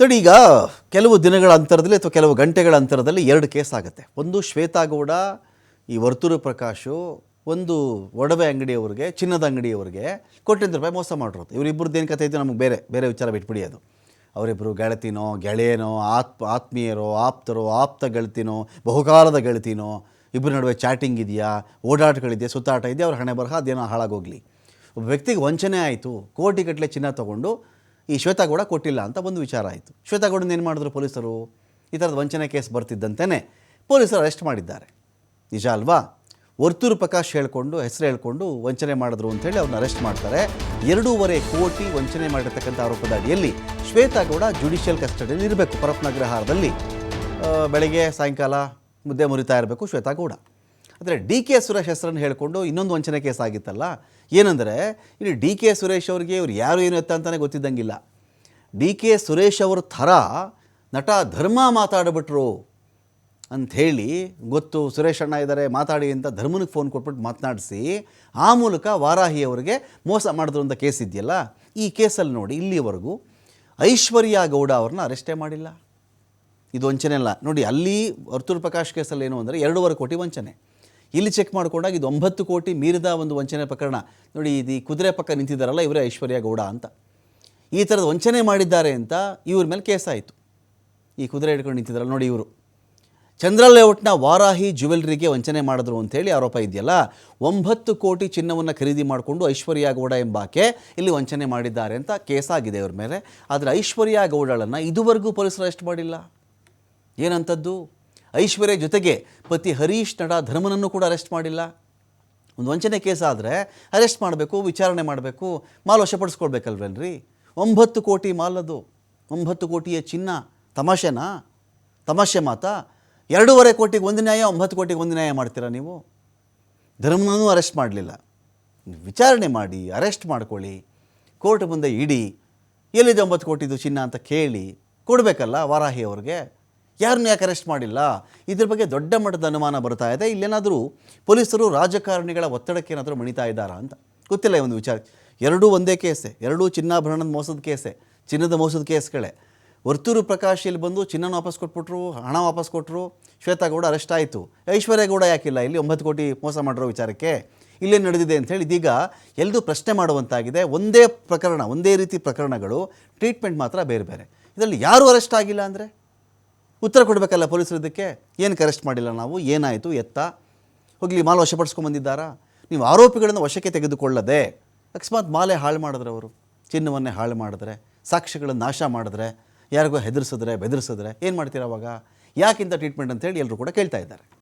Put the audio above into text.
ನೋಡಿ ಈಗ ಕೆಲವು ದಿನಗಳ ಅಂತರದಲ್ಲಿ ಅಥವಾ ಕೆಲವು ಗಂಟೆಗಳ ಅಂತರದಲ್ಲಿ ಎರಡು ಕೇಸ್ ಆಗುತ್ತೆ. ಒಂದು ಶ್ವೇತಾಗೌಡ, ಈ ವರ್ತೂರು ಪ್ರಕಾಶು, ಒಂದು ಒಡವೆ ಅಂಗಡಿಯವರಿಗೆ, ಚಿನ್ನದ ಅಂಗಡಿಯವ್ರಿಗೆ ಕೋಟ್ಯಂತರ ರೂಪಾಯಿ ಮೋಸ ಮಾಡಿರೋದು. ಇವರಿಬ್ಬರದ್ದು ಏನು ಕಥೆ ಇದೆ ನಮಗೆ ಬೇರೆ ಬೇರೆ ವಿಚಾರ ಬಿಟ್ಬಿಡಿ ಅದು. ಅವರಿಬ್ಬರು ಗೆಳತಿನೋ, ಗೆಳೆಯನೋ, ಆತ್ಮ, ಆತ್ಮೀಯರೋ, ಆಪ್ತರೋ, ಆಪ್ತ ಗೆಳತಿನೋ, ಬಹುಕಾಲದ ಗೆಳತಿನೋ ಇಬ್ಬರ ನಡುವೆ ಚಾಟಿಂಗ್ ಇದೆಯಾ, ಓಡಾಟಗಳಿದೆಯಾ, ಸುತ್ತಾಟ ಇದೆಯಾ, ಅವ್ರ ಹಣೆ ಬರಹ ಅದೇನೋ ಹಾಳಾಗೋಗ್ಲಿ. ಒಬ್ಬ ವ್ಯಕ್ತಿಗೆ ವಂಚನೆ ಆಯಿತು ಕೋಟಿಗಟ್ಟಲೆ ಚಿನ್ನ ತಗೊಂಡು ಈ ಶ್ವೇತಾಗೌಡ ಕೊಟ್ಟಿಲ್ಲ ಅಂತ ಒಂದು ವಿಚಾರ ಆಯಿತು. ಶ್ವೇತಾಗೌಡನ ಏನು ಮಾಡಿದ್ರು ಪೊಲೀಸರು? ಈ ಥರದ ವಂಚನೆ ಕೇಸ್ ಬರ್ತಿದ್ದಂತೆಯೇ ಪೊಲೀಸರು ಅರೆಸ್ಟ್ ಮಾಡಿದ್ದಾರೆ. ನಿಜ ಅಲ್ವಾ? ವರ್ತೂರು ಪ್ರಕಾಶ್ ಹೇಳ್ಕೊಂಡು, ಹೆಸರು ಹೇಳ್ಕೊಂಡು ವಂಚನೆ ಮಾಡಿದ್ರು ಅಂತೇಳಿ ಅವ್ರನ್ನ ಅರೆಸ್ಟ್ ಮಾಡ್ತಾರೆ. ಎರಡೂವರೆ ಕೋಟಿ ವಂಚನೆ ಮಾಡಿರ್ತಕ್ಕಂಥ ಆರೋಪದ ಅಡಿಯಲ್ಲಿ ಶ್ವೇತಾಗೌಡ ಜುಡಿಷಿಯಲ್ ಕಸ್ಟಡಿಯಲ್ಲಿ ಇರಬೇಕು. ಪರಪ್ನಗ್ರಹಾರದಲ್ಲಿ ಬೆಳಗ್ಗೆ ಸಾಯಂಕಾಲ ಮುದ್ದೆ ಮುರಿತಾ ಇರಬೇಕು ಶ್ವೇತಾಗೌಡ. ಆದರೆ ಡಿ ಕೆ ಸುರೇಶ್ ಹೆಸರನ್ನು ಹೇಳಿಕೊಂಡು ಇನ್ನೊಂದು ವಂಚನೆ ಕೇಸ್ ಆಗಿತ್ತಲ್ಲ? ಏನಂದರೆ, ಇಲ್ಲಿ ಡಿ ಕೆ ಸುರೇಶ್ ಅವರಿಗೆ ಇವರು ಯಾರು ಏನು ಎತ್ತ ಅಂತಲೇ ಗೊತ್ತಿದ್ದಂಗಿಲ್ಲ. ಡಿ ಕೆ ಸುರೇಶ್ ಅವ್ರ ಥರ ನಟ ಧರ್ಮ ಮಾತಾಡಿಬಿಟ್ರು ಅಂಥೇಳಿ ಗೊತ್ತು, ಸುರೇಶ್ ಅಣ್ಣ ಇದ್ದಾರೆ, ಮಾತಾಡಿ ಅಂತ ಧರ್ಮನಿಗೆ ಫೋನ್ ಕೊಟ್ಬಿಟ್ಟು ಮಾತನಾಡಿಸಿ, ಆ ಮೂಲಕ ವಾರಾಹಿ ಅವರಿಗೆ ಮೋಸ ಮಾಡಿದ್ರು ಅಂತ ಕೇಸ್ ಇದೆಯಲ್ಲ? ಈ ಕೇಸಲ್ಲಿ ನೋಡಿ ಇಲ್ಲಿವರೆಗೂ ಐಶ್ವರ್ಯ ಗೌಡ ಅವ್ರನ್ನ ಅರೆಸ್ಟೇ ಮಾಡಿಲ್ಲ. ಇದು ವಂಚನೆ ಅಲ್ಲ. ನೋಡಿ, ಅಲ್ಲಿ ವರ್ತೂರು ಪ್ರಕಾಶ್ ಕೇಸಲ್ಲಿ ಏನು ಅಂದರೆ ಎರಡೂವರೆ ಕೋಟಿ ವಂಚನೆ. ಇಲ್ಲಿ ಚೆಕ್ ಮಾಡಿಕೊಂಡಾಗ ಇದು ಒಂಬತ್ತು ಕೋಟಿ ಮೀರಿದ ಒಂದು ವಂಚನೆ ಪ್ರಕರಣ. ನೋಡಿ, ಇದು ಈ ಕುದುರೆ ಪಕ್ಕ ನಿಂತಿದ್ದಾರಲ್ಲ ಇವರೇ ಐಶ್ವರ್ಯ ಗೌಡ ಅಂತ. ಈ ಥರದ ವಂಚನೆ ಮಾಡಿದ್ದಾರೆ ಅಂತ ಇವ್ರ ಮೇಲೆ ಕೇಸಾಯಿತು ಈ ಕುದುರೆ ಹಿಡ್ಕೊಂಡು ನಿಂತಿದ್ದಾರಲ್ಲ ನೋಡಿ ಇವರು. ಚಂದ್ರಲೇಔಟ್ನ ವಾರಾಹಿ ಜ್ಯುವೆಲ್ರಿಗೆ ವಂಚನೆ ಮಾಡಿದ್ರು ಅಂಥೇಳಿ ಆರೋಪ ಇದೆಯಲ್ಲ, ಒಂಬತ್ತು ಕೋಟಿ ಚಿನ್ನವನ್ನು ಖರೀದಿ ಮಾಡಿಕೊಂಡು ಐಶ್ವರ್ಯ ಗೌಡ ಎಂಬಾಕೆ ಇಲ್ಲಿ ವಂಚನೆ ಮಾಡಿದ್ದಾರೆ ಅಂತ ಕೇಸಾಗಿದೆ ಇವ್ರ ಮೇಲೆ. ಆದರೆ ಐಶ್ವರ್ಯ ಗೌಡಳನ್ನು ಇದುವರೆಗೂ ಪೊಲೀಸರು ಅರೆಸ್ಟ್ ಮಾಡಿಲ್ಲ. ಏನಂಥದ್ದು ಐಶ್ವರ್ಯ ಜೊತೆಗೆ ಪತಿ ಹರೀಶ್ ನಡ ಧರ್ಮನನ್ನು ಕೂಡ ಅರೆಸ್ಟ್ ಮಾಡಿಲ್ಲ. ಒಂದು ವಂಚನೆ ಕೇಸ್ ಆದರೆ ಅರೆಸ್ಟ್ ಮಾಡಬೇಕು, ವಿಚಾರಣೆ ಮಾಡಬೇಕು ಮಾಲ್ ವಶಪಡಿಸ್ಕೊಳ್ಬೇಕಲ್ವೇನ್ರಿ ಒಂಬತ್ತು ಕೋಟಿ ಮಾಲದು, ಒಂಬತ್ತು ಕೋಟಿಯ ಚಿನ್ನ, ತಮಾಷೆನಾ? ತಮಾಷೆ ಮಾತಾ? ಎರಡೂವರೆ ಕೋಟಿಗೆ ಒಂದು ನ್ಯಾಯ, ಒಂಬತ್ತು ಕೋಟಿಗೆ ಒಂದು ನ್ಯಾಯ ಮಾಡ್ತೀರಾ ನೀವು? ಧರ್ಮನೂ ಅರೆಸ್ಟ್ ಮಾಡಲಿಲ್ಲ. ವಿಚಾರಣೆ ಮಾಡಿ, ಅರೆಸ್ಟ್ ಮಾಡ್ಕೊಳ್ಳಿ. ಕೋರ್ಟ್ ಮುಂದೆ ಇಡಿ, ಎಲ್ಲಿದೆ ಒಂಬತ್ತು ಕೋಟಿದು ಚಿನ್ನ ಅಂತ ಕೇಳಿ, ಕೊಡಬೇಕಲ್ಲ ವಾರಾಹಿ ಅವ್ರಿಗೆ? ಯಾರನ್ನೂ ಯಾಕೆ ಅರೆಸ್ಟ್ ಮಾಡಿಲ್ಲ? ಇದ್ರ ಬಗ್ಗೆ ದೊಡ್ಡ ಮಟ್ಟದ ಅನುಮಾನ ಬರ್ತಾ ಇದೆ. ಇಲ್ಲೇನಾದರೂ ಪೊಲೀಸರು ರಾಜಕಾರಣಿಗಳ ಒತ್ತಡಕ್ಕೆ ಏನಾದರೂ ಮಣಿತಾ ಇದ್ದಾರಾ ಅಂತ? ಗೊತ್ತಿಲ್ಲ ಈ ಒಂದು ವಿಚಾರ. ಎರಡೂ ಒಂದೇ ಕೇಸೆ. ಎರಡೂ ಚಿನ್ನಾಭರಣದ ಮೋಸದ ಕೇಸೆ. ಚಿನ್ನದ ಮೋಸದ ಕೇಸ್ಗಳೇ. ವರ್ತೂರು ಪ್ರಕಾಶ್ ಇಲ್ಲಿ ಬಂದು ಚಿನ್ನನ ವಾಪಸ್ ಕೊಟ್ಬಿಟ್ರು, ಹಣ ವಾಪಸ್ ಕೊಟ್ಟರು ಶ್ವೇತಾಗೌಡ ಅರೆಸ್ಟ್ ಆಯಿತು. ಐಶ್ವರ್ಯ ಗೌಡ ಯಾಕಿಲ್ಲ ಇಲ್ಲಿ? ಒಂಬತ್ತು ಕೋಟಿ ಮೋಸ ಮಾಡಿರೋ ವಿಚಾರಕ್ಕೆ ಇಲ್ಲೇ ನಡೆದಿದೆ ಅಂಥೇಳಿ ಇದೀಗ ಎಲ್ಲದೂ ಪ್ರಶ್ನೆ ಮಾಡುವಂತಾಗಿದೆ. ಒಂದೇ ಪ್ರಕರಣ, ಒಂದೇ ರೀತಿ ಪ್ರಕರಣಗಳು, ಟ್ರೀಟ್ಮೆಂಟ್ ಮಾತ್ರ ಬೇರೆ ಬೇರೆ. ಇದರಲ್ಲಿ ಯಾರೂ ಅರೆಸ್ಟ್ ಆಗಿಲ್ಲ ಅಂದರೆ? ಉತ್ತರ ಕೊಡಬೇಕಲ್ಲ ಪೊಲೀಸರು ಇದಕ್ಕೆ? ಏನಕ್ಕೆ ಅರೆಸ್ಟ್ ಮಾಡಿಲ್ಲ ನಾವು? ಏನಾಯಿತು? ಎತ್ತ? ಹೋಗಲಿ, ಮಾಲು ವಶಪಡಿಸ್ಕೊಂಬಂದಿದ್ದಾರಾ? ನೀವು ಆರೋಪಿಗಳನ್ನು ವಶಕ್ಕೆ ತೆಗೆದುಕೊಳ್ಳದೆ ಅಕಸ್ಮಾತ್ ಮಾಲೆ ಹಾಳು ಮಾಡಿದ್ರೆ ಅವರು? ಚಿನ್ನವನ್ನೇ ಹಾಳು ಮಾಡಿದ್ರೆ? ಸಾಕ್ಷ್ಯಗಳನ್ನು ನಾಶ ಮಾಡಿದ್ರೆ? ಯಾರಿಗೋ ಹೆದರ್ಸಿದ್ರೆ, ಬೆದರಿಸಿದ್ರೆ? ಏನು ಮಾಡ್ತೀರ ಅವಾಗ? ಯಾಕಿಂತ ಟ್ರೀಟ್ಮೆಂಟ್ ಅಂತೇಳಿ ಎಲ್ಲರೂ ಕೂಡ ಕೇಳ್ತಾ ಇದ್ದಾರೆ.